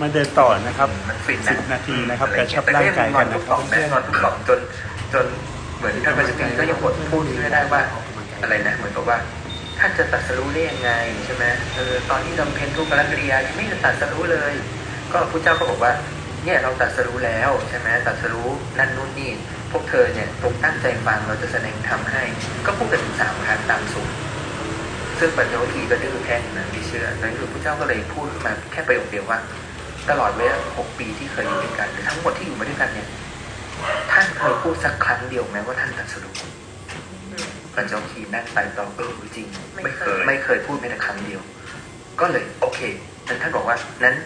มาเดินต่อนะครับมันฟินสินะบนาทีนะครับอกระชับร่างกายกันนะคสรับองเพื่อนนอนทุกสองจน จนเหมือนท่านพระสกีก็ยังบทพูดไม่ได้ว่าอะไรนะ เหมือนกับว่าท่านจะตรัดสรู้ได้ยังไงใช่ไหมเออตอนที่ทำเพนทุกขลกิริยายังไม่ได้ตรัดสรู้เลย ก็พระเจ้าก็บอกว่า เนี่ยเราตรัดสรู้แล้วใช่ไหมตรัดสรู้นั่นนู่นนี่พวกเธอเนี่ยตรงตั้งใจฟังเราจะแสดงธรรมให้ ก็พูดกันถึงสามครั้งตามสูตร ซึ่งปัญญวัคคีย์ก็ดื้อแค่นะไม่เชื่อในที่สุดพระเจ้าก็เลยพูดขึ้นมาแค่ประโยคเดียวว่า ตลอดเวลาหกปีที่เคยอยู่ด้วยกัน หรือทั้งหมดที่อยู่มาด้วยกันเนี่ย ท่านเคยพูดสักครั้งเดียวไหมว่าท่านตรัดสรุปปัญจวัคคีย์นั่งไปต่อเออจริง ไม่เคย ไม่เคยพูดแม้แต่ครั้งเดียว ก็เลยโอเคนั้นท่านบอกว่า นั้น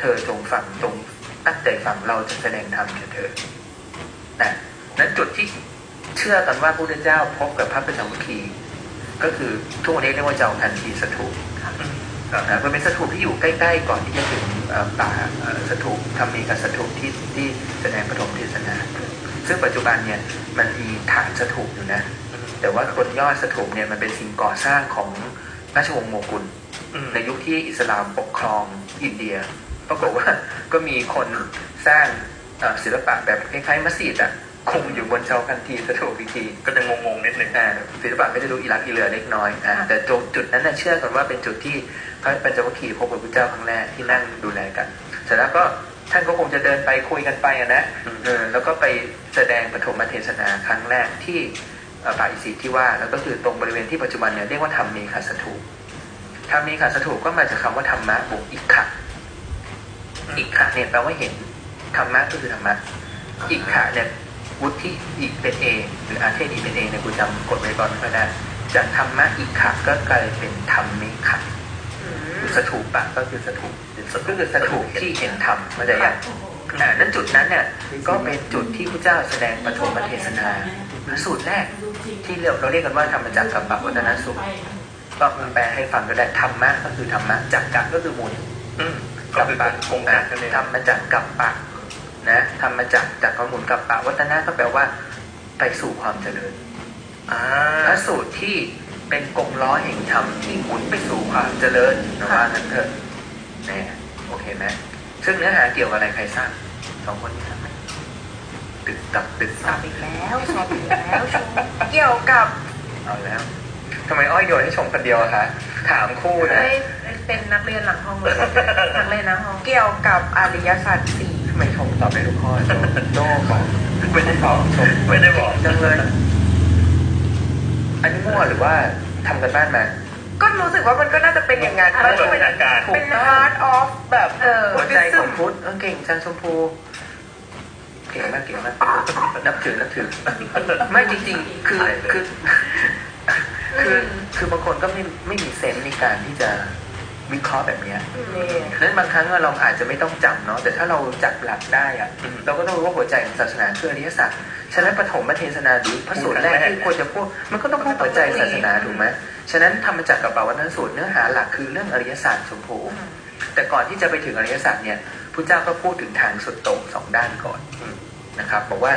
เธอจงฟังจงตั้งใจฟังเราจะแสดงธรรมแก่เธอนะนั้นจุดที่เชื่อกันว่าพระพุทธเจ้าพบกับพระปัญจวัคคีย์ ก็คือทุกวันนี้เรียกว่าเจ้าทันทีสถูปนะมันเป็นสถูปที่อยู่ใกล้ๆก่อนที่จะถึงเอ่อป่าเอ่อสถูปทำมีกับสถูปที่ที่แสดงปฐมเทศนาซึ่งปัจจุบันเนี่ยมันมีฐานสถูปอยู่นะ แต่ว่าบนยอดสถูปเนี่ยมันเป็นสิ่งก่อสร้างของราชวงศ์โมกุลในยุคที่อิสลามปกครองอินเดียปรากฏว่าก็มีคนสร้างเอ่อศิลปะแบบคล้ายๆมัสยิดอะ คงอยู่บนเชาคันทีสถูปอีกทีก็จะงงๆนิดนึงอ่าศิลปะก็จะดูอิรักอิเรือเล็กน้อยอ่าแต่จุดจุดนั้นน่ะเชื่อกันว่าเป็นจุดที่พระปัญจวัคคีย์พบกับพระเจ้าครั้งแรกที่นั่งดูแลกันเสร็จแล้วก็ท่านก็คงจะเดินไปคุยกันไปอะนะเออแล้วก็ไปแสดงปฐมเทศนาครั้งแรกที่เอ่อป่าอิสิที่ว่าแล้วก็คือตรงบริเวณที่ปัจจุบันเนี่ยเรียกว่าธรรมเมฆสถูปธรรมเมฆสถูปก็มาจากคำว่าธรรมะบวกอิกขะอิกขะเนี่ยแปลว่าเห็นธรรมะก็คือธรรมะอิกขะเนี่ย วุฒิอีกเป็นเอหรืออาเทศอีกเป็นเอเนี่ยกูจำกฎไว้ก่อนไม่ค่อยได้จากธรรมะอีกขะก็กลายเป็นธรรมเมขะคือสถูปะก็คือสถูปก็คือสถูปที่เห็นธรรมมาได้ยังอ่านั้นจุดนั้นเนี่ยก็เป็นจุดที่พระเจ้าแสดงปฐมเทศนาพระสูตรแรกที่เราเราเรียกกันว่าธรรมจักรกับปวัตนสูตรก็แปลให้ฟังก็ได้ธรรมะก็คือธรรมะจักรกะก็คือหมุนอืมกัก็บคือปะคงนะกันเลยทำมาจากกับปะ นะทำมาจากจากกหมุนกับปะวัฒนะก็แปลว่าไปสู่ความเจริญอ่าพระสูตรที่เป็นกลมล้อแห่งธรรมที่หมุนไปสู่ความเจริญนะว่านั้นเถอะแน่โอเคไหมซึ่งเนื้อหาเกี่ยวกับอะไรใครทราบสองคนนี้ทราบไหมตึกตับตึกสตัอบ บอีกแล้วสอบอีกแล้วชมเกี่ยวกับเอาแล้วทำไมอ้อยโยนให้ชมคนเดียวอะคะ ถามคู่นะ เอ้ยเป็นนักเรียนหลังห้องเลยนักเรียนหลังห้องเกี่ยวกับอริยสัจสี่ทำ ไมชมตอบได้ทุกข้อโจโจ้ของไม่ได้บอกชมไม่ได้บอกจังเลย อันนี้มั่วหรือว่าทำกันบ้านมา ก็รู้สึกว่ามันก็น่าจะเป็นอย่างนั้นไม่เป็นวิชาการเป็น heart of แบบเออหัวใจของ Buddhism พุทธเออเก่งจังชมพู เก่งมากเก่งมากนับถือนับถือ ไม่จริงๆ คือคือ คือคือบางคนก็ไม่ไม่มีเซนส์ในการที่จะ วิเคราะห์แบบเนี้ยนี่นั้นบางครั้งเราอาจจะไม่ต้องจำเนาะแต่ถ้าเราจับหลักได้อะเราก็ต้องรู้ว่าหัวใจของศาสนาคืออริยสัจฉะนั้นปฐมเทศนาหรือพระสูตรแรกที่ควรจะพูดมันก็ต้องพูดหัวใจศาสนาถูกไหมฉะนั้นธรรมจักรกับปวัตนสูตรเนื้อหาหลักคือเรื่องอริยสัจชมพูแต่ก่อนที่จะไปถึงอริยสัจเนี่ยพระเจ้าก็พูดถึงทางสุดโต่งสองด้านก่อนนะครับบอกว่า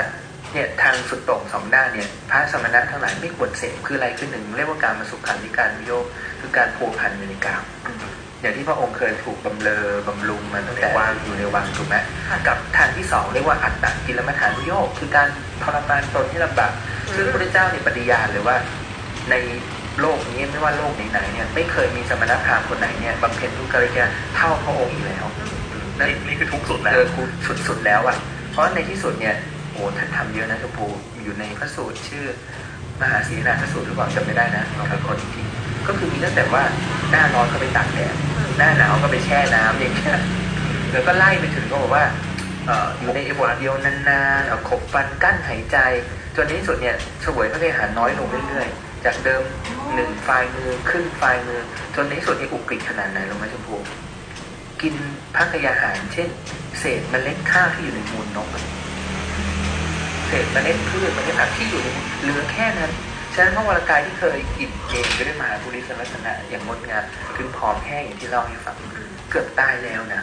เนี่ยทางสุดโต่งสองด้านเนี่ยพระสมณะทั้งหลายไม่ควรเสพคืออะไรคือหนึ่งเรียกว่าการมาสุขันธิการวิโยคคือการผูกพันอยู่ในกาม อย่างที่พระองค์เคยถูกบำเรอบำรุงมาตั้งแต่วางอยู่ในวังถูกไหมกับทางที่สองเรียกว่าอัตตกิลมัฐานุโยคคือการทรมานตนที่ลำบากซึ่งพระพุทธเจ้าเนี่ยปฏิญาณเลยว่าในโลกนี้ไม่ว่าโลกไหนๆเนี่ยไม่เคยมีสมณพราหมณ์คนไหนเนี่ยบำเพ็ญทุกขกิริยาเท่าพระองค์อีกแล้วนี่นี่คือทุกข์สุดแล้วเออกูสุดๆแล้วอะ เพราะในที่สุดเนี่ยโอ้ท่านทำเยอะนะชมพูอยู่ในพระสูตรชื่อ มหาศีนาพระสูตรหรือเปล่าจำไม่ได้นะลองไปค้นอีกที ก็คือมีตั้งแต่ว่าหน้าร้อนก็ไปตากแดดหน้าหนาวก็ไปแช่น้ำอย่างเงี้ยแล้วก็ไล่ไปถึงก็บอกว่าเอ่ออยู่ในเอวเดียวนานๆเอาขบฟันกั้นหายใจ จนในที่สุดเนี่ยเสวยพระเทหารน้อยลงเรื่อยๆ จากเดิมหนึ่งฝ่ายมือครึ่งฝ่ายมือ จนในที่สุดนี่อุกฤษขนาดไหนลงมาชมพูกินพักยาหาร เช่น เศษเมล็ดข้าวที่อยู่ในมูลนก เศษเมล็ดพืชเมล็ดผักที่อยู่ในมูลเหลือแค่นั้น ฉะนั้นพระวรากายที่เคยอิ่มเอมไปด้วยมหาภูริสลักษณะอย่างงดงามถึงผอมแห้งอย่างที่เล่าให้ฟังเกือบตายแล้วนะ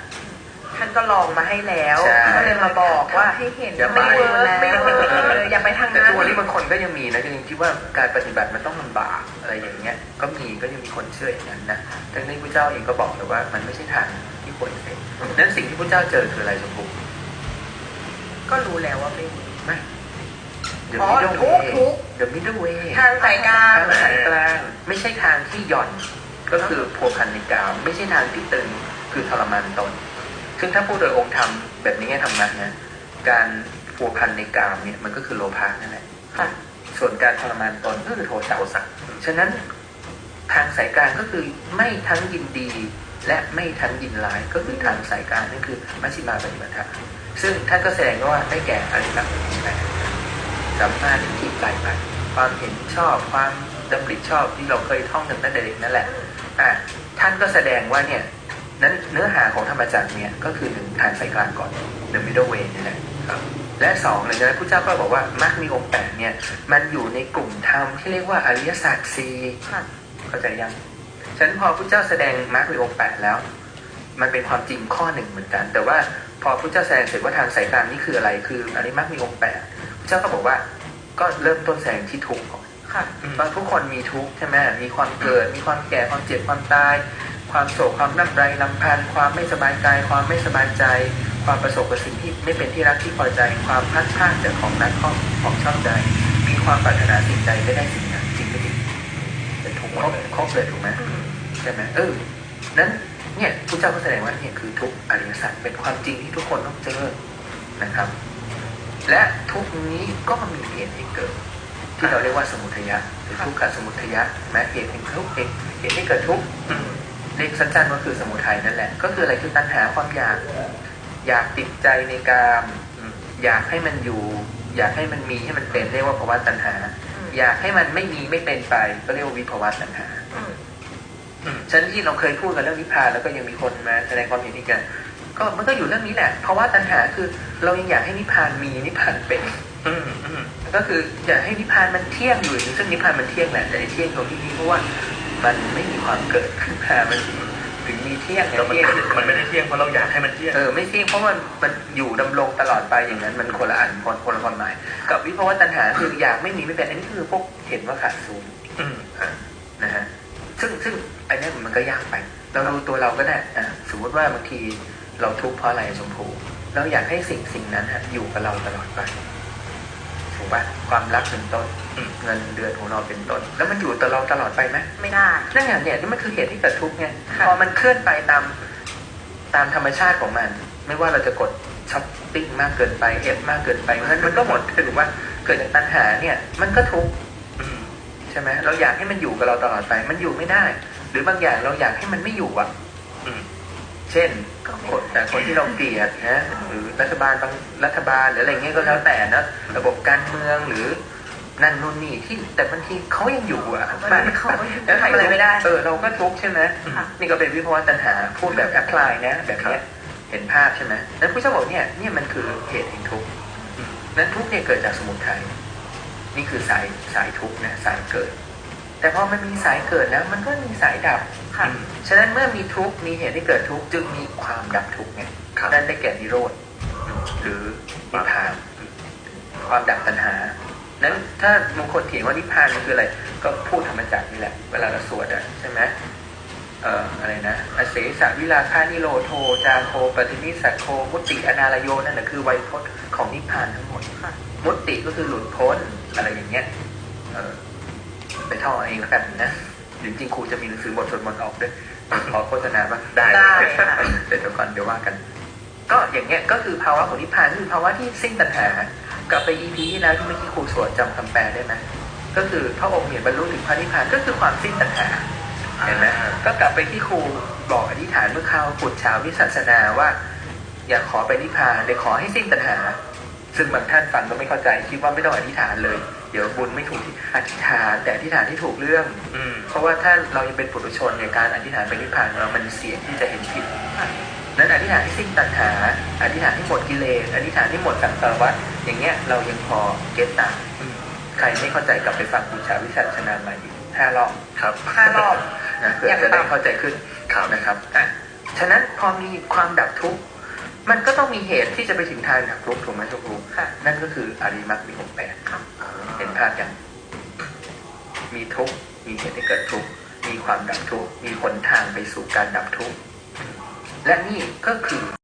ท่านก็ลองมาให้แล้วใช่ก็เลยมาบอกว่าให้เห็นอย่าไปไม่เวิร์กไม่เวิร์กเอออย่าไปทางแต่นั้นทุกวันนี้บางคนก็ยังมีนะก็ยังคิดว่าการปฏิบัติมันต้องลำบากอะไรอย่างเงี้ย ก็มีก็ยังมีคนเชื่ออย่างนั้นนะแต่ในพระเจ้าเองก็บอกเลยว่ามันไม่ใช่ทางที่ป่วยเป็นนั้นสิ่งที่พระเจ้าเจอคืออะไรชมพูก็รู้แล้วว่าไม่มีไม่ The อ๋อ middle ทุก way ทุก The middle way ทางสายกลาง ทางสายกลางไม่ใช่ทางที่หย่อน ก็คือพัวพันในกามไม่ใช่ทางที่ตึงคือทรมานตน ซึ่งถ้าพูดโดยองค์ธรรมแบบนี้ธรรมะนะการพัวพันในกามเนี่ยมันก็คือโลภะนั่นแหละค่ะ ส่วนการทรมานตนก็คือโทสะสักฉะนั้นทางสายกลางก็คือไม่ทั้งยินดี และไม่ทั้งยินร้ายก็คือทางสายกลางนั่นคือมัชฌิมาปฏิปทาซึ่งท่านก็แสดงว่าได้แก่อริยมรรคมีแปด สัมมาทิฏฐิไตรไปความเห็นชอบความดำริชอบที่เราเคยท่องกันตั้งแต่เด็กนั่นแหละอะท่านก็แสดงว่าเนี่ยนั้นเนื้อหาของธรรมจักรเนี่ยก็คือหนึ่งทางสายกลางก่อน the middle way นี่แหละครับและสองเลยนะพระเจ้าก็บอกว่ามรรคมีองค์แปดเนี่ยมันอยู่ในกลุ่มธรรมที่เรียกว่าอริยสัจสี่ค่ะเข้าใจยังฉะนั้นพอพระเจ้าแสดงมรรคมีองค์แปดแล้ว มันเป็นความจริงข้อหนึ่งเหมือนกัน แต่ว่าพอพระเจ้าแสดงเสร็จว่าทางสายกลางนี่คืออะไรคืออริยมรรคมีองค์แปดพระ เจ้าก็บอกว่าก็เริ่มต้นแสดงที่ทุกข์ก่อนค่ะบางทุกคนมีทุกข์ใช่ไหมมีความเกิด มีความแก่ ความเจ็บ ความตาย ความโศก ความน้ำไรลำพันธ์ความไม่สบายกาย ความไม่สบายใจ ความประสบกับสิ่งที่ไม่เป็นที่รักที่พอใจ ความพลัดพรากจากของรักของของชอบใจ มีความปรารถนาสิ่งใดไม่ได้สิ่งนั้นจริงไม่จริงเป็นทุกข์หมครดบเลยครบเลยถูกไหมอืมใช่ไหมเออ นั้น เนี่ยพระเจ้าก็แสดงว่าเนี่ยคือทุกข์อริยสัจเป็นความจริงที่ทุกคนต้องเจอ นะครับ และทุกข์นี้ก็มีเหตุให้เกิด ที่เราเรียกว่าสมุทัยะหรือทุกขสมุทัยะแม้เหตุแห่งทุกข์เองเหตุให้เกิดทุกข์อืมเรียกสั้นๆก็คือสมุทัยนั่นแหละ ก็คืออะไรคือตัณหาความอยาก อยากติดใจในกามอืมอยากให้มันอยู่ อยากให้มันมีให้มันเป็นเรียกว่าภาวะตัณหาอืมอยากให้มันไม่มีไม่เป็นไป ก็เรียกว่าวิภาวะตัณหาอืมอืมฉะนันที่เราเคยพูดกันเรื่องนิพพานแล้วก็ยังมีคนมาแสดงความเห็นอีกกัน ก็มันก็อยู่เรื่องนี้แหละ เพราะว่าตัณหาคือ เรายังอยากให้นิพพานมีนิพพานเป็นอืมอืมก็คืออยากให้นิพพานมันเที่ยงอยู่ซึ่งนิพพานมันเที่ยงแหละแต่ไอ้เที่ยงตรงที่นี้เพราะว่ามันไม่มีความเกิดขึ้นมามันถึงมีเที่ยงไงแล้วมันเที่ยงมันไม่ได้เที่ยงเพราะเราอยากให้มันเที่ยงเออไม่เที่ยงเพราะมันมันอยู่ดำรงตลอดไปอย่างนั้นมันคนละอันคนคนละความหมาย กับวิภาวะตัณหาคืออยากไม่มีไม่เป็นอันนี้คือพวกเห็นว่าขาดศูนย์อืมนะฮะซึ่งซึ่งอันเนี้ยมันก็ยากไป เราดูตัวเราก็ได้อะสมมติว่าบางที เราทุกข์เพราะอะไรชมพูเราอยากให้สิ่งสิ่งนั้นฮะอยู่กับเราตลอดไปถูกปะความรักเป็นต้นอืมเงินเดือนของเราเป็นต้น แล้วมันอยู่กับเราตลอดไปไหมไม่ได้นั่นไงเนี่ยนี่มันคือเหตุที่เกิดทุกข์ไงค่ะพอมันเคลื่อนไปตามตามธรรมชาติของมัน ไม่ว่าเราจะกดช้อปปิ้งมากเกินไปเอฟมากเกินไปเพราะฉะนั้นมันก็หมดถือว่าเกิดจากตัณหาเนี่ย มันก็ทุกข์อืมใช่ไหมเราอยากให้มันอยู่กับเราตลอดไป มันอยู่ไม่ได้ หรือบางอย่างเราอยากให้มันไม่อยู่อะอืม เช่นก็ไม่คนแต่คนที่เราเกลียดนะหรือรัฐบาลบางรัฐบาลหรืออะไรเงี้ยก็แล้วแต่นะระบบการเมืองหรือนั่นนู่นนี่ที่แต่บางทีเขายังอยู่อะบางทีเขาก็อยู่แล้วทำอะไรไม่ได้เออเราก็ทุกข์ใช่ไหมค่ะนี่ก็เป็นวิภาวะตัณหาพูดแบบแอพพลายนะแบบเนี้ยเห็นภาพใช่ไหมนั้นผู้เจ้าบอกเนี่ยเนี่ยมันคือเหตุแห่งทุกข์นั้นทุกข์เนี่ยเกิดจากสมุทัยนี่คือสายสายทุกข์นะสายเกิด แต่พอมันมีสายเกิดแล้วมันก็มีสายดับค่ะ ฉะนั้นเมื่อมีทุกข์มีเหตุให้เกิดทุกข์จึงมีความดับทุกข์ไงครับนั่นได้แก่นิโรธหรือนิพพาน ความดับตัณหา นั้นถ้ามงคลเถียงว่านิพพานมันคืออะไร ก็พูดธรรมจักรนี่แหละ เวลาเราสวดอะใช่ไหมเอ่ออะไรนะอเสสะวิลาคานิโรโท จาโคปฏินิสักโค มุตติอนาลโยนั่นแหละคือไวยพจน์ของนิพพานทั้งหมดค่ะมุตติก็คือหลุดพ้นอะไรอย่างเงี้ย เออไปท่องเอาเองแล้วกันนะ จริงๆครูจะมีหนังสือบทสวดมนต์ออกด้วยขอโฆษณาบ้างได้ได้ค่ะ เดี๋ยวก่อนเดี๋ยวว่ากัน ก็อย่างเงี้ยก็คือภาวะของนิพพานคือภาวะที่สิ้นตัณหากลับไป EP ที่แล้วที่เมื่อกี้ครูสวดจำคำแปลได้ไหมก็คือพระองค์เนี่ยบรรลุถึงพระนิพพานก็คือความสิ้นตัณหาเห็นไหมก็กลับไปที่ครูบอกอธิษฐานเมื่อคราวปุจฉาวิสัชนาว่า อยากขอไปนิพพานเลยขอให้สิ้นตัณหา ซึ่งบางท่านฟังก็ไม่เข้าใจคิดว่าไม่ต้องอธิษฐานเลย เดี๋ยวบุญไม่ถูกที่อธิษฐานแต่อธิษฐานที่ถูกเรื่อง อืม เพราะว่าถ้าเรายังเป็นปุถุชนเนี่ยการอธิษฐานไปนิพพานของเรามันเสี่ยงที่จะเห็นผิดค่ะนั้นอธิษฐานที่สิ้นตัณหาอธิษฐานที่หมดกิเลสอธิษฐานที่หมดสังสารวัฏอย่างเงี้ยเรายังพอเก็ตตามอืมใครไม่เข้าใจกลับไปฟังปุจฉาวิสัชนาใหม่อีกห้ารอบครับห้ารอบนะเพื่ออย่างจะได้ต่ำเข้าใจขึ้นครับนะครับอะฉะนั้นพอมีความดับทุกข์มันก็ต้องมีเหตุที่จะไปถึงทางดับทุกข์ถูกไหมทุกครูค่ะนั่นก็คืออริยมรรคมีองค์แปดค่ะ เห็นภาพยังมีทุกข์มีเหตุให้เกิดทุกข์มีความดับทุกข์มีหนทางไปสู่การดับทุกข์และนี่ก็คือ